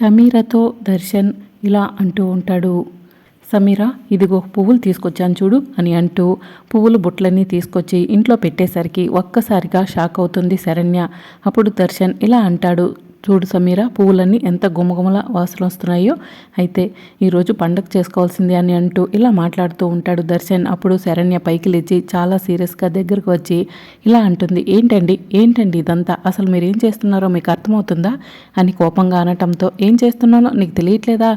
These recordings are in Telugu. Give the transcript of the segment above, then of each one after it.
సమీరతో దర్శన్ ఇలా అంటూ ఉంటాడు. సమీర ఇదిగో పువ్వులు తీసుకొచ్చాను చూడు అని అంటూ పువ్వులు బుట్లన్నీ తీసుకొచ్చి ఇంట్లో పెట్టేసరికి ఒక్కసారిగా షాక్ అవుతుంది శరణ్య. అప్పుడు దర్శన్ ఇలా అంటాడు చూడు సమీర పువ్వులన్నీ ఎంత గుమగుమల వాసన వస్తున్నాయో అయితే ఈరోజు పండగ చేసుకోవాల్సింది అని అంటూ ఇలా మాట్లాడుతూ ఉంటాడు దర్శన్. అప్పుడు శరణ్య పైకి లేచి చాలా సీరియస్గా దగ్గరకు వచ్చి ఇలా అంటుంది ఏంటండి? ఏంటండి ఇదంతా? అసలు మీరు ఏం చేస్తున్నారో మీకు అర్థమవుతుందా? అని కోపంగా అనటంతో ఏం చేస్తున్నానో నీకు తెలియట్లేదా?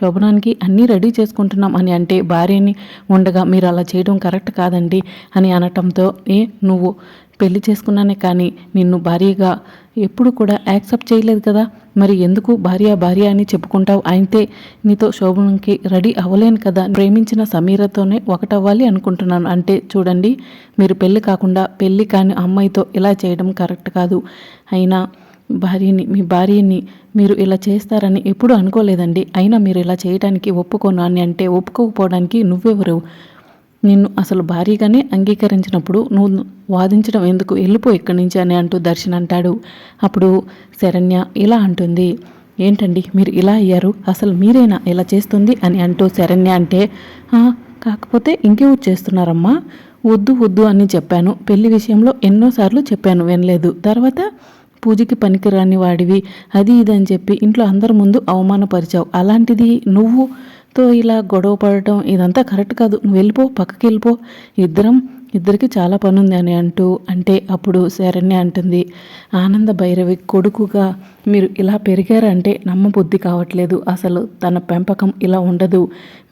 శోభనానికి అన్నీ రెడీ చేసుకుంటున్నాం అని అంటే భార్యని ఉండగా మీరు అలా చేయడం కరెక్ట్ కాదండి అని అనటంతో ఏ? నువ్వు? పెళ్ళి చేసుకున్నానే కానీ నిన్ను భార్యగా ఎప్పుడు కూడా యాక్సెప్ట్ చేయలేదు కదా? మరి ఎందుకు భార్య భార్య అని చెప్పుకుంటావు? అయితే నీతో శోభనంకి రెడీ అవ్వలేను కదా. ప్రేమించిన సమీరతోనే ఒకటవ్వాలి అనుకుంటున్నాను. అంటే చూడండి మీరు పెళ్ళి కాకుండా పెళ్ళి కాని అమ్మాయితో ఇలా చేయడం కరెక్ట్ కాదు. అయినా భార్యని మీ భార్యని మీరు ఇలా చేస్తారని ఎప్పుడు అనుకోలేదండి. అయినా మీరు ఇలా చేయడానికి ఒప్పుకోను అని అంటే ఒప్పుకోకపోవడానికి నువ్వెవరు? నిన్ను అసలు భారీగానే అంగీకరించినప్పుడు నువ్వు వాదించడం ఎందుకు? వెళ్ళిపో ఇక్కడి నుంచి అని అంటూ దర్శన్ అంటాడు. అప్పుడు శరణ్య ఇలా అంటుంది. ఏంటండి మీరు ఇలా అయ్యారు? అసలు మీరేనా ఇలా చేస్తుంది అని అంటూ శరణ్య అంటే కాకపోతే ఇంకెవరు చేస్తున్నారమ్మా. వద్దు వద్దు అని చెప్పాను. పెళ్ళి విషయంలో ఎన్నోసార్లు చెప్పాను వినలేదు. తర్వాత పూజకి పనికిరాని వాడివి అది ఇది అని చెప్పి ఇంట్లో అందరి ముందు అవమానపరిచావు. అలాంటిది నువ్వు తో ఇలా గొడవ పడటం ఇదంతా కరెక్ట్ కాదు. నువ్వు వెళ్ళిపో పక్కకి వెళ్ళిపో. ఇద్దరం ఇద్దరికి చాలా పని ఉంది అని అంటూ అంటే అప్పుడు శరణ్య అంటుంది ఆనంద భైరవి కొడుకుగా మీరు ఇలా పెరిగారంటే నమ్మబుద్ధి కావట్లేదు. అసలు తన పెంపకం ఇలా ఉండదు.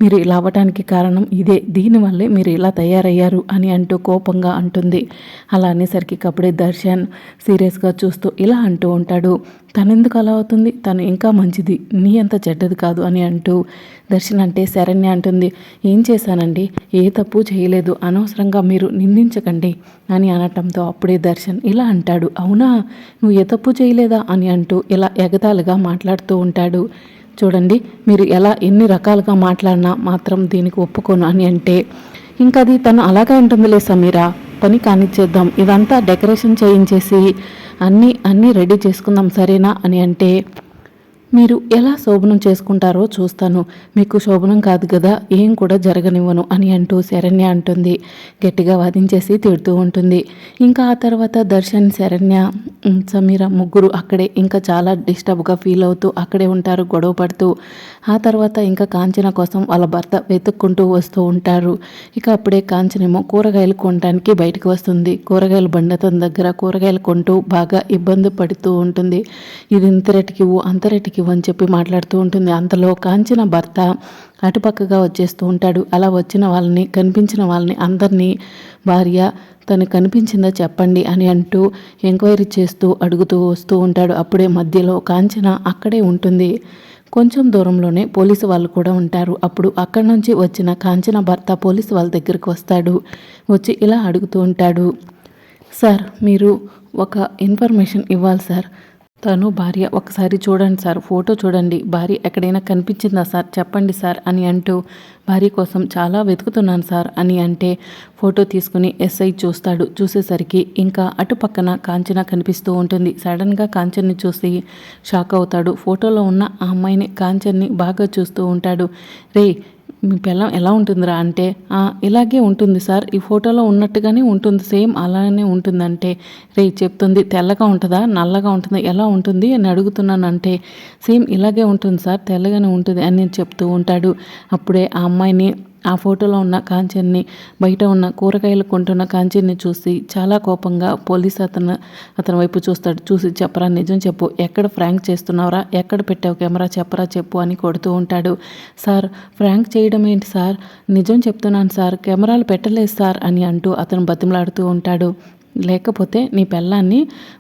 మీరు ఇలా అవ్వటానికి కారణం ఇదే. దీనివల్లే మీరు ఇలా తయారయ్యారు అని అంటూ కోపంగా అంటుంది. అలా అనేసరికి కప్పుడే దర్శన్ సీరియస్గా చూస్తూ ఇలా అంటూ ఉంటాడు తనెందుకు అలా అవుతుంది? తను ఇంకా మంచిది. నీ అంత చెడ్డది కాదు అని అంటూ దర్శన్ అంటే శరణ్య అంటుంది. ఏం చేశానండి? ఏ తప్పు చేయలేదు. అనవసరంగా మీరు నిందించకండి అని అనటంతో అప్పుడే దర్శన్ ఇలా అంటాడు. అవునా? నువ్వు ఏ తప్పు చేయలేదా? అని అంటూ ఇలా ఎగతాళిగా మాట్లాడుతూ ఉంటాడు. చూడండి మీరు ఎలా ఎన్ని రకాలుగా మాట్లాడినా మాత్రం దీనికి ఒప్పుకోను అని అంటే ఇంకా అది తను అలాగే ఉంటుందిలే సమీరా. పని కానిచ్చేద్దాం. ఇదంతా డెకరేషన్ చేయించేసి అన్నీ అన్నీ రెడీ చేసుకుందాం సరేనా? అని అంటే మీరు ఎలా శోభనం చేసుకుంటారో చూస్తాను. మీకు శోభనం కాదు కదా ఏం కూడా జరగనివ్వను అని అంటూ శరణ్య అంటుంది. గట్టిగా వాదించేసి తిడుతూ ఉంటుంది. ఇంకా ఆ తర్వాత దర్శన్ శరణ్య సమీర ముగ్గురు అక్కడే ఇంకా చాలా డిస్టర్బ్గా ఫీల్ అవుతూ అక్కడే ఉంటారు గొడవ పడుతూ. ఆ తర్వాత ఇంకా కాంచన కోసం వాళ్ళ భర్త వెతుక్కుంటూ వస్తూ ఉంటారు. ఇక అప్పుడే కాంచనేమో కూరగాయలు కొనడానికి బయటకు వస్తుంది. కూరగాయలు బండతం దగ్గర కూరగాయలు కొంటూ బాగా ఇబ్బంది పడుతూ ఉంటుంది. ఇది ఇంతరెటికి అంతరెటికి ఇవ్వని చెప్పి మాట్లాడుతూ ఉంటుంది. అంతలో కాంచిన భర్త అటుపక్కగా వచ్చేస్తూ ఉంటాడు. అలా వచ్చిన వాళ్ళని కనిపించిన వాళ్ళని అందరినీ భార్య తను కనిపించిందా చెప్పండి అని అంటూ ఎంక్వైరీ చేస్తూ అడుగుతూ వస్తూ ఉంటాడు. అప్పుడే మధ్యలో కాంచన అక్కడే ఉంటుంది. కొంచెం దూరంలోనే పోలీసు వాళ్ళు కూడా ఉంటారు. అప్పుడు అక్కడి నుంచి వచ్చిన కాంచన భర్త పోలీసు వాళ్ళ దగ్గరికి వస్తాడు. వచ్చి ఇలా అడుగుతూ ఉంటాడు. సార్ మీరు ఒక ఇన్ఫర్మేషన్ ఇవ్వాలి సార్. తను భార్య ఒకసారి చూడండి సార్ ఫోటో చూడండి. భార్య ఎక్కడైనా కనిపించిందా సార్? చెప్పండి సార్ అని అంటూ భార్య కోసం చాలా వెతుకుతున్నాను సార్ అని అంటే ఫోటో తీసుకుని ఎస్ఐ చూస్తాడు. చూసేసరికి ఇంకా అటు పక్కన కాంచన కనిపిస్తూ ఉంటుంది. సడన్గా కాంచన్ని చూసి షాక్ అవుతాడు. ఫోటోలో ఉన్న ఆ అమ్మాయిని కాంచన్ని బాగా చూస్తూ ఉంటాడు. రే మీ పిల్లం ఎలా ఉంటుందిరా అంటే ఇలాగే ఉంటుంది సార్. ఈ ఫోటోలో ఉన్నట్టుగానే ఉంటుంది. సేమ్ అలానే ఉంటుందంటే రే చెప్తుంది తెల్లగా ఉంటుందా నల్లగా ఉంటుందా ఎలా ఉంటుంది అని అడుగుతున్నాను అంటే సేమ్ ఇలాగే ఉంటుంది సార్ తెల్లగానే ఉంటుంది అని నేను చెప్తూ ఉంటాడు. అప్పుడే ఆ అమ్మాయిని ఆ ఫోటోలో ఉన్న కాంచెన్ని బయట ఉన్న కూరగాయలు కొంటున్న కాంచెన్ని చూసి చాలా కోపంగా పోలీస్ అతను అతని వైపు చూస్తాడు. చూసి చెప్పరా నిజం చెప్పు. ఎక్కడ ఫ్రాంక్ చేస్తున్నావురా? ఎక్కడ పెట్టావు కెమెరా? చెప్పరా చెప్పు అని కొడుతూ ఉంటాడు. సార్ ఫ్రాంక్ చేయడం ఏంటి సార్? నిజం చెప్తున్నాను సార్. కెమెరాలు పెట్టలేదు సార్ అని అంటూ అతను బతిమలాడుతూ ఉంటాడు. లేకపోతే నీ పెళ్ళాన్ని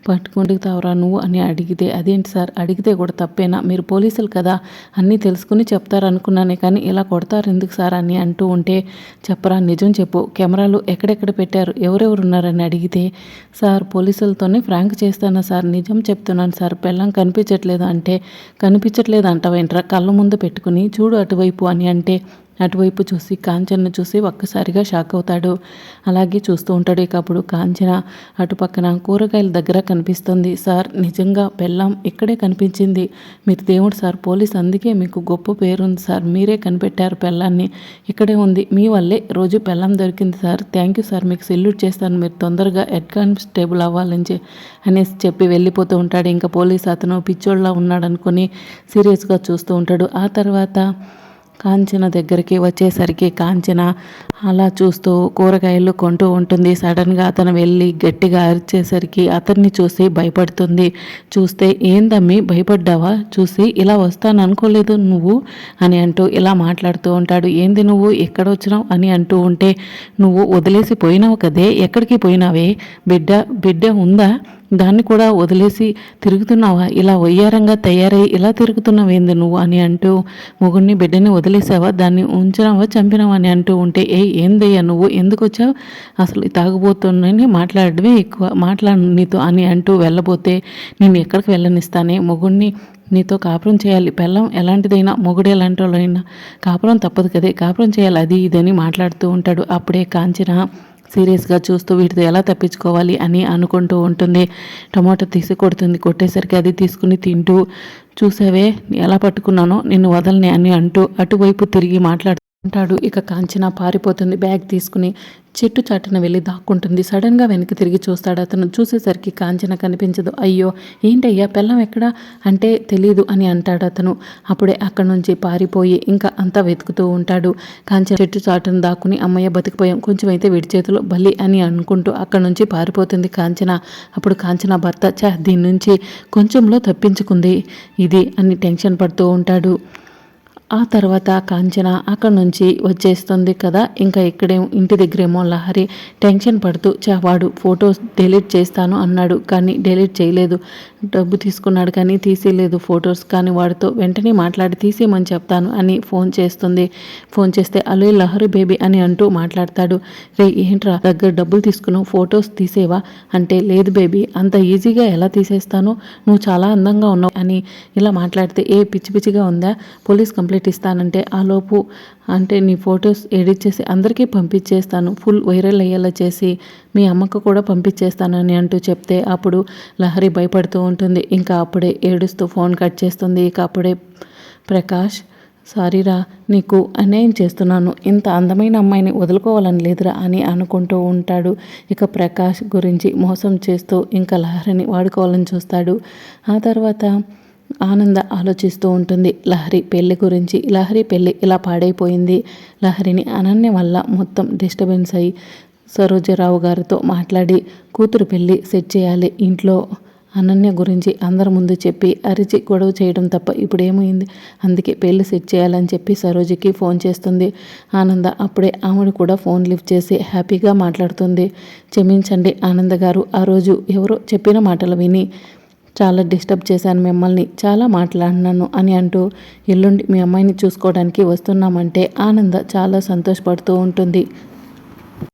పట్టుకుంటుతావురా నువ్వు అని అడిగితే అదేంటి సార్? అడిగితే కూడా తప్పేనా? మీరు పోలీసులు కదా? అన్నీ తెలుసుకుని చెప్తారు అనుకున్నానే కానీ ఇలా కొడతారు ఎందుకు సార్? అని అంటూ ఉంటే చెప్పరా నిజం చెప్పు. కెమెరాలు ఎక్కడెక్కడ పెట్టారు? ఎవరెవరు ఉన్నారని అడిగితే సార్ పోలీసులతోనే ఫ్రాంక్ చేస్తానా సార్? నిజం చెప్తున్నాను సార్. పెళ్ళం కనిపించట్లేదు? అంటే కనిపించట్లేదు అంటావేంట్రా కళ్ళ ముందు పెట్టుకుని చూడు అటువైపు అని అంటే అటువైపు చూసి కాంచనను చూసి ఒక్కసారిగా షాక్ అవుతాడు. అలాగే చూస్తూ ఉంటాడు. ఇక అప్పుడు కాంచన అటుపక్కన కూరగాయల దగ్గర కనిపిస్తుంది. సార్ నిజంగా పెళ్ళాం ఇక్కడే కనిపించింది. మీరు దేవుడు సార్ పోలీస్ అందుకే మీకు గొప్ప పేరుంది సార్. మీరే కనిపెట్టారు పెళ్ళాన్ని. ఇక్కడే ఉంది. మీ వల్లే రోజు పెళ్ళాం దొరికింది సార్. Thank you sir. మీకు సెల్యూట్ చేస్తాను. మీరు తొందరగా హెడ్ కానిస్టేబుల్ అవ్వాలని అనేసి చెప్పి వెళ్ళిపోతూ ఉంటాడు. ఇంకా పోలీస్ అతను పిచ్చోళ్ళ ఉన్నాడు సీరియస్గా చూస్తూ ఉంటాడు. ఆ తర్వాత కాంచన దగ్గరికి వచ్చేసరికి కాంచన అలా చూస్తూ కూరగాయలు కొంటూ ఉంటుంది. సడన్గా అతను వెళ్ళి గట్టిగా అరిచేసరికి అతన్ని చూసి భయపడుతుంది. చూస్తే ఏందమ్మి భయపడ్డావా? చూసి ఇలా వస్తాను అనుకోలేదు నువ్వు? అని అంటూ ఇలా మాట్లాడుతూ ఉంటాడు. ఏంది నువ్వు? ఎక్కడ వచ్చినావు అని అంటూ ఉంటే నువ్వు వదిలేసి పోయినావు కదే? ఎక్కడికి పోయినావే? బిడ్డ బిడ్డ ఉందా? దాన్ని కూడా వదిలేసి తిరుగుతున్నావా? ఇలా వయ్యారంగా తయారై ఇలా తిరుగుతున్నావేంది నువ్వు అని అంటూ మొగుడిని బిడ్డని వదిలేసావా? దాన్ని ఉంచినావా చంపినావా అని అంటూ ఉంటే ఏ ఏందయ్యా నువ్వు? ఎందుకు వచ్చావు? అసలు తాగుబోతున్నాని మాట్లాడడమే ఎక్కువ మాట్లాడు నీతో అని అంటూ వెళ్ళబోతే నేను ఎక్కడికి వెళ్ళనిస్తానే? మొగుడిని నీతో కాపురం చేయాలి. పెళ్ళం ఎలాంటిదైనా మొగుడు ఎలాంటి వాళ్ళైనా కాపురం తప్పదు కదే. కాపురం చేయాలి అది ఇదని మాట్లాడుతూ ఉంటాడు. అప్పుడే కాంచన సీరియస్గా చూస్తూ వీటితో ఎలా తప్పించుకోవాలి అని అనుకుంటూ ఉంటుంది. టమాటో తీసి కొడుతుంది. కొట్టేసరికి అది తీసుకుని తింటూ చూసావే ఎలా పట్టుకున్నానో నిన్ను వదలని అని అంటూ అటువైపు తిరిగి అంటాడు. ఇక కాంచన పారిపోతుంది. బ్యాగ్ తీసుకుని చెట్టు చాటున వెళ్ళి దాక్కుంటుంది. సడన్గా వెనక్కి తిరిగి చూస్తాడు అతను. చూసేసరికి కాంచన కనిపించదు. అయ్యో ఏంటయ్యా పెళ్ళం ఎక్కడ? అంటే తెలీదు అని అంటాడు అతను. అప్పుడే అక్కడి నుంచి పారిపోయి ఇంకా అంతా వెతుకుతూ ఉంటాడు. కాంచన చెట్టు చాటున దాక్కుని అమ్మయ్య బతికిపోయాం. కొంచెం అయితే విడి చేతిలో బలి అని అనుకుంటూ అక్కడి నుంచి పారిపోతుంది కాంచన. అప్పుడు కాంచన భర్త చా దీని నుంచి కొంచెంలో తప్పించుకుంది. ఇది అని టెన్షన్ పడుతూ ఉంటాడు. ఆ తర్వాత కాంచన అక్కడి నుంచి వచ్చేస్తుంది కదా. ఇంకా ఇక్కడే ఇంటి దగ్గరేమో లహరి టెన్షన్ పడుతూ చా వాడు ఫొటోస్ డిలీట్ చేస్తాను అన్నాడు. కానీ డిలీట్ చేయలేదు. డబ్బు తీసుకున్నాడు కానీ తీసేయలేదు ఫొటోస్. కానీ వాడితో వెంటనే మాట్లాడి తీసేయమని చెప్తాను అని ఫోన్ చేస్తుంది. ఫోన్ చేస్తే అలే లహరి బేబీ అని అంటూ మాట్లాడతాడు. రే ఏంట్రా దగ్గర డబ్బులు తీసుకున్నావు ఫొటోస్ తీసేవా? అంటే లేదు బేబీ అంత ఈజీగా ఎలా తీసేస్తాను? నువ్వు చాలా అందంగా ఉన్నావు అని ఇలా మాట్లాడితే ఏ పిచ్చి పిచ్చిగా ఉందా? పోలీస్ కంప్లైంట్ ఇస్తానంటే ఆలోపు అంటే నీ ఫొటోస్ ఎడిట్ చేసి అందరికీ పంపించేస్తాను. ఫుల్ వైరల్ అయ్యేలా చేసి మీ అమ్మకు కూడా పంపించేస్తానని అంటూ చెప్తే అప్పుడు లహరి భయపడుతూ ఉంటుంది. ఇంకా అప్పుడే ఏడుస్తూ ఫోన్ కట్ చేస్తుంది. ఇక అప్పుడే ప్రకాష్ సారీరా నీకు అన్యాయం చేస్తున్నాను. ఇంత అందమైన అమ్మాయిని వదులుకోవాలని లేదురా అని అనుకుంటూ ఉంటాడు. ఇక ప్రకాష్ గురించి మోసం చేస్తూ ఇంకా లహరిని వాడుకోవాలని చూస్తాడు. ఆ తర్వాత ఆనంద ఆలోచిస్తూ ఉంటుంది. లహరి పెళ్ళి గురించి లహరి పెళ్ళి ఇలా పాడైపోయింది. లహరిని అనన్య వల్ల మొత్తం డిస్టర్బెన్స్ అయ్యి సరోజరావు గారితో మాట్లాడి కూతురు పెళ్ళి సెట్ చేయాలి. ఇంట్లో అనన్య గురించి అందరి ముందు చెప్పి అరిచి గొడవ చేయడం తప్ప ఇప్పుడు ఏమైంది అందుకే పెళ్ళి సెట్ చేయాలని చెప్పి సరోజకి ఫోన్ చేస్తుంది. ఆనంద అప్పుడే ఆమెను కూడా ఫోన్ లిఫ్ట్ చేసి హ్యాపీగా మాట్లాడుతుంది. క్షమించండి ఆనంద గారు ఆ రోజు ఎవరో చెప్పిన మాటలు విని చాలా డిస్టర్బ్ చేశాను మిమ్మల్ని చాలా మాట్లాడినాను అని అంటూ ఎల్లుండి మీ అమ్మాయిని చూసుకోవడానికి వస్తున్నామంటే ఆనంద చాలా సంతోషపడుతూ ఉంటుంది.